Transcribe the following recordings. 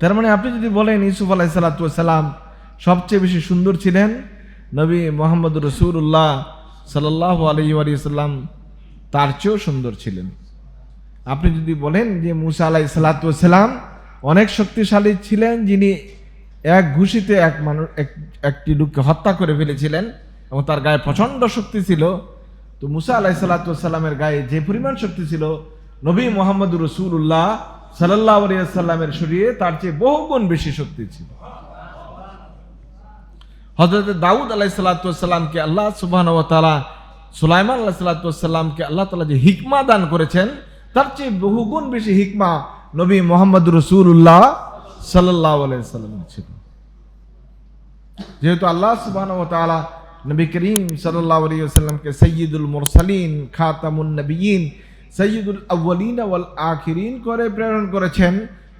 তার মানে আপনি যদি বলেন ইউসুফ আলাহ সাল্লাম সবচেয়ে বেশি সুন্দর ছিলেন নবী মোহাম্মদ রসুল্লাহ সাল্লাহ আলী সাল্লাম, তার চেয়েও সুন্দর ছিলেন। আপনি যদি বলেন যে মুসা আলাহ সাল্লাম অনেক শক্তিশালী ছিলেন, যিনি এক ঘুষিতে এক মানুষ, এক- একটি লোককে হত্যা করে ফেলেছিলেন এবং তার গায়ে প্রচণ্ড শক্তি ছিল, তো মুসা আলাহ সাল্লামের গায়ে যে পরিমাণ শক্তি ছিল, নবী মোহাম্মদ রসুল্লাহ সাল্লাহ সাল্লামের শরীরে তার চেয়ে বহুগুণ বেশি শক্তি ছিল। হজরত দাউদ আলাহ সাল্লাতামকে আল্লাহ সুবাহ সুলাইমান আল্লাহ সাল্লাতামকে আল্লাহ তালা যে হিকমা দান করেছেন, তার চেয়ে বহুগুণ বেশি হিকমা নবী মোহাম্মদ রসুল্লাহ সাল্লাহ সাল্লামের ছিল। যেহেতু আল্লাহ সুবাহ নবী করিম সাল্লাহ সাল্লামকে সৈয়দুল মুরসালিন, খাতামুন নবীন সৈয়দুল আউ্বালিন ওয়াল আখিরিন করে প্রেরণ করেছেন।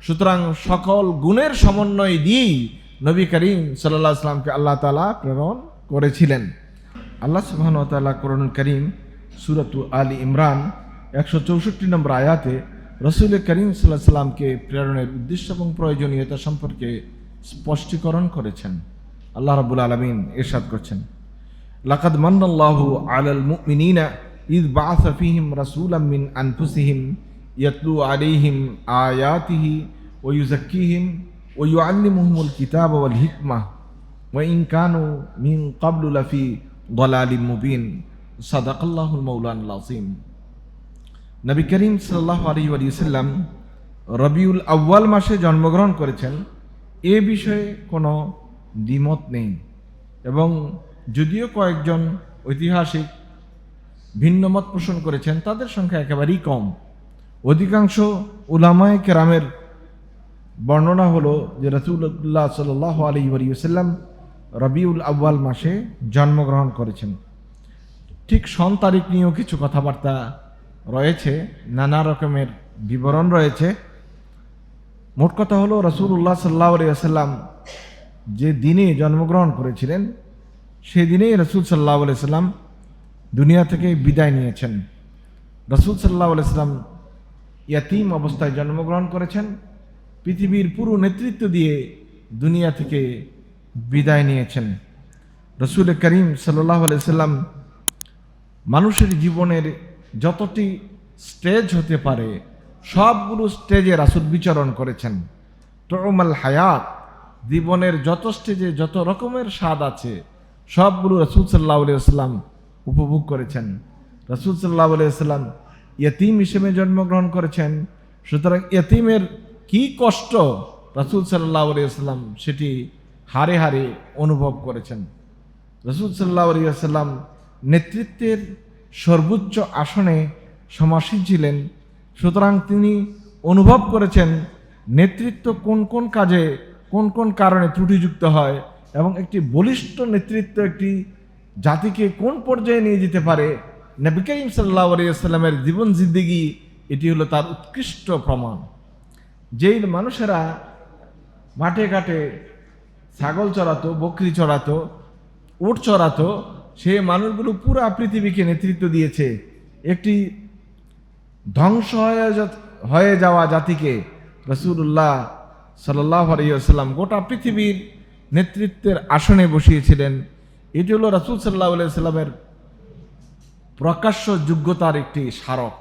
সুতরাং সকল গুণের সমন্বয় দিয়েই নবী করিম সাল্লাহ সাল্লামকে আল্লাহ তালা প্রেরণ করেছিলেন। আল্লাহ সুবহান তাআলা কোরআন করিম, সুরতু আলী ইমরান, একশো চৌষট্টি নম্বর আয়াতে রসুল করিম সাল্লাহ সাল্লামকে প্রেরণের উদ্দেশ্য এবং প্রয়োজনীয়তা সম্পর্কে স্পষ্টীকরণ করেছেন। আল্লাহ রাবুল আলমিন এরশাদ করছেন। লাকাদ মান্নাল্লাহু আলাল মুমিনিনা ইদ বাআসা ফীহিম রাসূলাম মিন আনফুসিহিম ইয়াতলু আলাইহিম আয়াতিহি ওয়া ইউযাক্কিহিম ওয়া ইউআল্লিমুহুমুল কিতাবা ওয়াল হিকমাহ ওয়া ইন কানু মিন ক্বাবলু লাফি দালালিম মুবিন সাদাকাল্লাহুল মাওলানাল আযীম নবী করিম সাল্লাল্লাহু আলাইহি ওয়া সাল্লাম রবিউল আউয়াল মাসে জন্মগ্রহণ করেছেন। এ বিষয়ে কোনো দ্বিমত নেই। এবং যদিও কয়েকজন ঐতিহাসিক ভিন্ন মত পোষণ করেছেন, তাদের সংখ্যা একেবারেই কম। অধিকাংশ উলামায় কেরামের বর্ণনা হলো যে রসুল্লাহ সাল আলী ওসাল্লাম রবিউল আউ্বাল মাসে জন্মগ্রহণ করেছেন। ঠিক সন তারিখ নিয়েও কিছু কথাবার্তা রয়েছে, নানা রকমের বিবরণ রয়েছে। মোট কথা হলো রসুল্লাহ সাল্লাহ আলিয়াল্লাম যে দিনে জন্মগ্রহণ করেছিলেন, সেদিনেই রসুল সাল্লাহ সাল্লাম দুনিয়া থেকে বিদায় নিয়েছেন। রসুল সাল্লাহ সাল্লাম ইয়াতিম অবস্থায় জন্মগ্রহণ করেছেন। পৃথিবীর পুরো নেতৃত্ব দিয়ে দুনিয়া থেকে বিদায় নিয়েছেন। রসুল করিম সাল্লাহ সাল্লাম মানুষের জীবনের যতটি স্টেজ হতে পারে, সবগুলো স্টেজে রাসুল বিচরণ করেছেন। টোমাল হায়াত, জীবনের যত স্টেজে যত রকমের স্বাদ আছে, সবগুলো রসুল সাল্লাহ সাল্লাম উপভোগ করেছেন। রসুল সাল্লাহ সাল্লাম ইয়তিম হিসেবে জন্মগ্রহণ করেছেন। সুতরাং ইয়তিমের কি কষ্ট রসুল সাল্লাহ সাল্লাম সেটি হারে হারে অনুভব করেছেন। রসুল সাল্লাহ সাল্লাম নেতৃত্বের সর্বোচ্চ আসনে সমাসীন ছিলেন। সুতরাং তিনি অনুভব করেছেন নেতৃত্ব কোন কোন কাজে, কোন কোন কারণে ত্রুটিযুক্ত হয় এবং একটি বলিষ্ঠ নেতৃত্ব, একটি জাতিকে কোন পর্যায়ে নিয়ে যেতে পারে? নবী করিম সাল্লাহ জীবন জিন্দিগি, এটি হলো তার উৎকৃষ্ট প্রমাণ। যেই মানুষেরা মাঠে ঘাটে ছাগল চড়াতো, বকরি চড়াতো, উট চড়াতো সে মানুষগুলো পুরা পৃথিবীকে নেতৃত্ব দিয়েছে। একটি ধ্বংস হয়ে হয়ে যাওয়া জাতিকে রসুল্লাহ সাল্লাহ আলিয়াল্লাম গোটা পৃথিবীর নেতৃত্বের আসনে বসিয়েছিলেন। এটি হলো রসুল সাল্লাহ সাল্লামের প্রকাশ্য যোগ্যতার একটি স্মারক।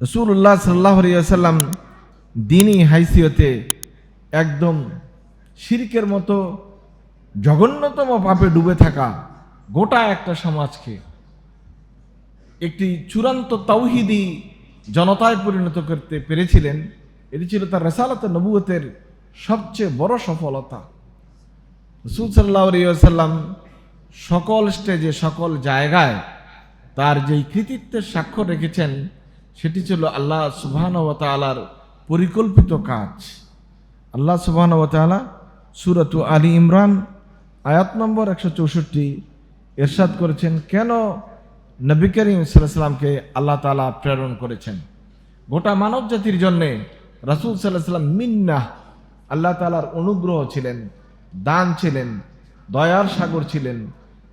রসুল্লাহ সাল্লাহ সাল্লাম দিনই হাইসিয়তে একদম শিরকের মতো জঘন্যতম পাপে ডুবে থাকা গোটা একটা সমাজকে একটি চূড়ান্ত তৌহিদি জনতায় পরিণত করতে পেরেছিলেন। এটি ছিল তার রেসালত নবুয়তের সবচেয়ে বড় সফলতা। রসুল সাল্লাহ সকল স্টেজে, সকল জায়গায় তার যেই কৃতিত্বের স্বাক্ষর রেখেছেন, সেটি ছিল আল্লাহ সুবহান ও তালার পরিকল্পিত কাজ। আল্লাহ সুবহান ও তালা সুরত আলী ইমরান, আয়াত নম্বর একশো চৌষট্টি এরশাদ করেছেন, কেন নবী করিম সাল্লামকে আল্লাহ তালা প্রেরণ করেছেন? গোটা মানব জাতির জন্যে রাসুল সাল্লাহ সাল্লাম মিন্নাহ, আল্লাহ তালার অনুগ্রহ ছিলেন। দান ছিলেন, দয়ার সাগর ছিলেন।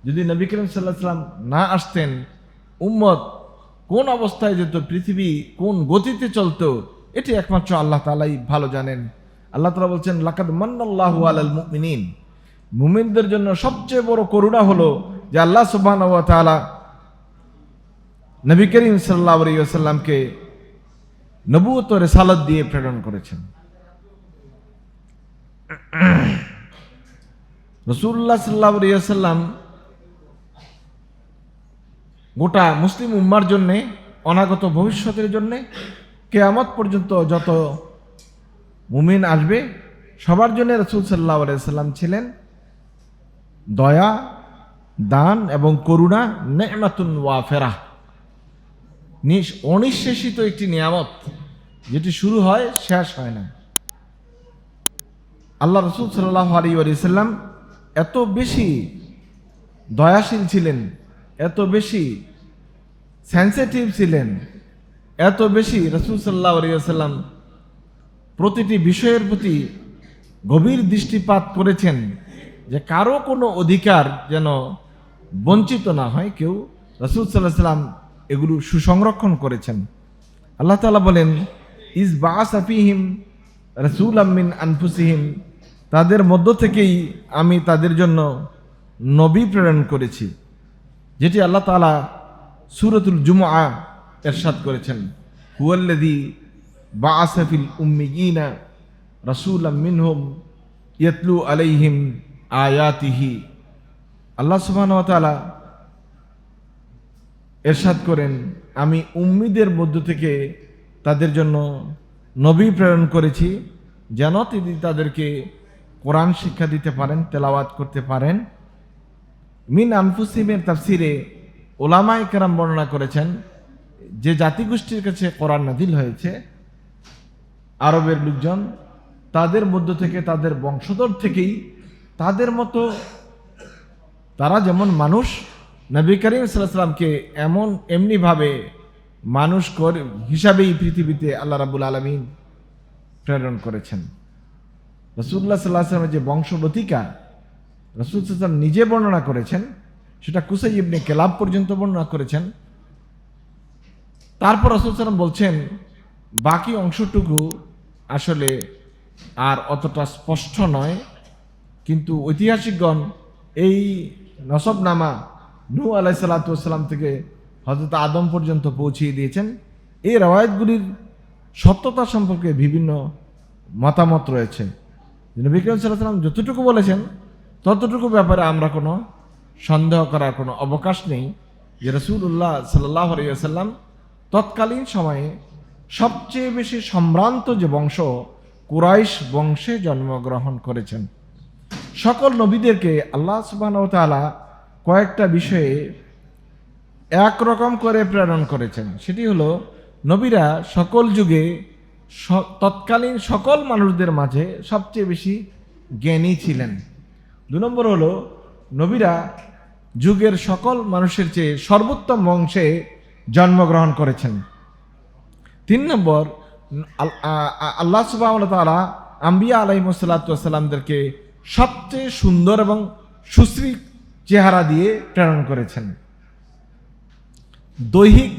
যদি নবী করিম সাল্লাহ সাল্লাম না আসতেন, উম্মত কোন অবস্থায় যেত, পৃথিবী কোন গতিতে চলতো, এটি একমাত্র আল্লাহ তালাই ভালো জানেন। আল্লাহ তালা বলছেন, লাকাদ মান্নাল্লাহু আলাল মুমিনিন। মুমিনদের জন্য সবচেয়ে বড় করুণা হলো যে আল্লাহ তাআলা নবী করিম ওয়াসাল্লামকে নবুয়ত ও রিসালাত দিয়ে প্রেরণ করেছেন। রসুল্লাহ সাল্লাহ সাল্লাম গোটা মুসলিম উম্মার জন্যে, অনাগত ভবিষ্যতের জন্যে, কেয়ামত পর্যন্ত যত মুমিন আসবে, সবার জন্য রসুল সাল্লাহ সাল্লাম ছিলেন দয়া, দান এবং করুণা নেমাতুন ওয়াফেরা। অনিঃশেষিত একটি নিয়ামত, যেটি শুরু হয়, শেষ হয় না। আল্লাহ রসুল সাল্লাহ আলী সাল্লাম এত বেশি দয়াশীল ছিলেন, এত বেশি সেন্সিটিভ ছিলেন, এত বেশি রসুল সাল্লাহ আলিয়াল্লাম প্রতিটি বিষয়ের প্রতি গভীর দৃষ্টিপাত করেছেন যে কারও কোনো অধিকার যেন বঞ্চিত না হয়, কেউ রসুল সাল্লাহ সাল্লাম এগুলো সুসংরক্ষণ করেছেন। আল্লাহ তালা বলেন, ইস বা সাফিহিম রসুল আমিন আনফুসিহিম। তাদের মধ্য থেকেই আমি তাদের জন্য নবী প্রেরণ করেছি, যেটি আল্লাহ তালা সুরতুল জুমা এরশাদ করেছেন। হুয়াল্লাদি বা আসাফিল উম্মিগিনা রসুল মিনহুম ইয়তলু আলাইহিম আয়াতিহি। আল্লাহ সুবহান তাআলা এরশাদ করেন, আমি উম্মিদের মধ্য থেকে তাদের জন্য নবী প্রেরণ করেছি, যেন তিনি তাদেরকে কোরআন শিক্ষা দিতে পারেন, তেলাওয়াত করতে পারেন। মিন আনফুসিমের তাফসিরে ওলামাই কেরাম বর্ণনা করেছেন, যে জাতিগোষ্ঠীর কাছে কোরআন নাদিল হয়েছে, আরবের লোকজন, তাদের মধ্য থেকে, তাদের বংশধর থেকেই, তাদের মতো তারা যেমন মানুষ, নবী করিম সাল্লামকে এমন এমনিভাবে মানুষ করে, হিসাবেই পৃথিবীতে আল্লাহ রাবুল আলমিন প্রেরণ করেছেন। রসুল্লাহ সাল্লাহ আসলামের যে বংশলতিকা রসুল সাল্লাম নিজে বর্ণনা করেছেন, সেটা কুসাই ইবনে কেলাব পর্যন্ত বর্ণনা করেছেন। তারপর রসুল সাল্লাম বলছেন, বাকি অংশটুকু আসলে আর অতটা স্পষ্ট নয়, কিন্তু ঐতিহাসিকগণ এই নসবনামা নু আলাই সাল্লাতাম থেকে হজরত আদম পর্যন্ত পৌঁছিয়ে দিয়েছেন। এই রওয়ায়তগুলির সত্যতা সম্পর্কে বিভিন্ন মতামত রয়েছে। বিক্রম সাল্লাম যতটুকু বলেছেন, ততটুকু ব্যাপারে আমরা কোনো সন্দেহ করার কোনো অবকাশ নেই যে রসুল্লাহ সাল্লাহ আলিয়াল্লাম তৎকালীন সময়ে সবচেয়ে বেশি সম্ভ্রান্ত যে বংশ কুরাইশ বংশে জন্মগ্রহণ করেছেন। সকল নবীদেরকে আল্লাহ সুবাহ তালা কয়েকটা বিষয়ে একরকম করে প্রেরণ করেছেন। সেটি হলো, নবীরা সকল যুগে তৎকালীন সকল মানুষদের মাঝে সবচেয়ে বেশি জ্ঞানী ছিলেন। দু নম্বর হলো, নবীরা যুগের সকল মানুষের চেয়ে সর্বোত্তম বংশে জন্মগ্রহণ করেছেন। তিন নম্বর আল্লাহ সুবাহ তালা আম্বিয়া আলাইমসাল্লাতামদেরকে সবচেয়ে সুন্দর এবং সুশ্রী চেহারা দিয়ে প্রেরণ করেছেন। দৈহিক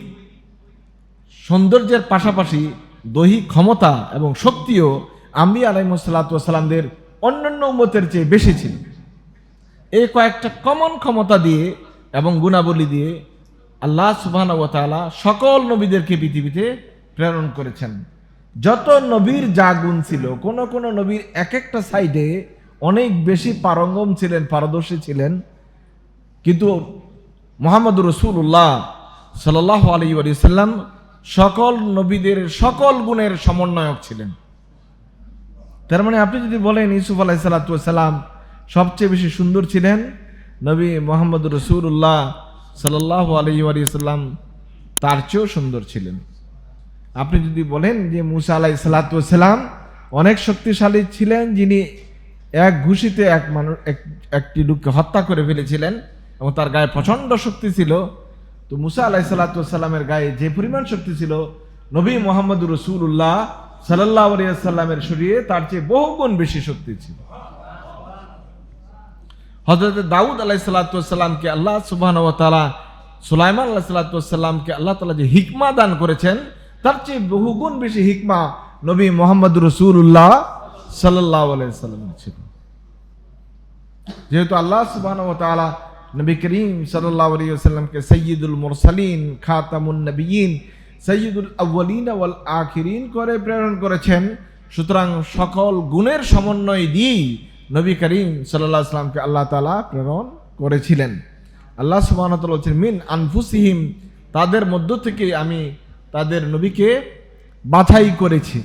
সৌন্দর্যের পাশাপাশি দৈহিক ক্ষমতা এবং শক্তিও আম্বি আলাইমসাল্লাতামদের অন্যান্য উম্মতের চেয়ে বেশি ছিল। এই কয়েকটা কমন ক্ষমতা দিয়ে এবং গুণাবলী দিয়ে আল্লাহ সুবাহ সকল নবীদেরকে পৃথিবীতে প্রেরণ করেছেন। যত নবীর যা গুণ ছিল, কোন কোন নবীর এক একটা সাইডে অনেক বেশি পারঙ্গম ছিলেন, পারদর্শী ছিলেন। কিন্তু মোহাম্মদ রসুল্লাহ সাল্লাহ আলী সাল্লাম সকল নবীদের সকল গুণের সমন্বয়ক ছিলেন। তার মানে আপনি যদি বলেন ইসুফ আলাহ সাল্লাম সবচেয়ে বেশি সুন্দর ছিলেন, নবী মোহাম্মদ রসুল্লাহ সাল্লাহ আলী সাল্লাম তার চেয়েও সুন্দর ছিলেন। আপনি যদি বলেন যে মুসা আলাহ সাল্লাম অনেক শক্তিশালী ছিলেন, যিনি এক ঘুষিতে এক মানুষ একটি লোককে হত্যা করে ফেলেছিলেন এবং তার গায়ে প্রচণ্ড শক্তি ছিল তো মুসা আলাহ সাল্লাতামের গায়ে যে পরিমাণ শক্তি ছিল, নবী মোহাম্মদ রসুল্লাহ সাল্লাহ সাল্লামের শরীরে তার চেয়ে বহুগুণ বেশি শক্তি ছিল। হজরত দাউদ আলাহ সাল্লাতামকে আল্লাহ সুবাহ সুলাইমান আল্লাহ সাল্লাতামকে আল্লাহ তালা যে হিকমা দান করেছেন, তার চেয়ে বহুগুণ বেশি হিকমা নবী মোহাম্মদ রসুল্লাহ সাল্লাহ সাল্লাম ছিল। যেহেতু আল্লাহ সুবাহ নবী করিম সাল্লাহ সাল্লামকে সৈয়দুল মুরসালিন, খাতামুন নবীন সৈয়দুল আউ্বালিন ওয়াল আখিরিন করে প্রেরণ করেছেন। সুতরাং সকল গুণের সমন্বয় দিয়েই নবী করিম সাল্লাহ সাল্লামকে আল্লাহ তাআলা প্রেরণ করেছিলেন। আল্লাহ সুবাহ বলছেন, মিন আনফুসিহিম, তাদের মধ্য থেকে আমি তাদের নবীকে বাছাই করেছি।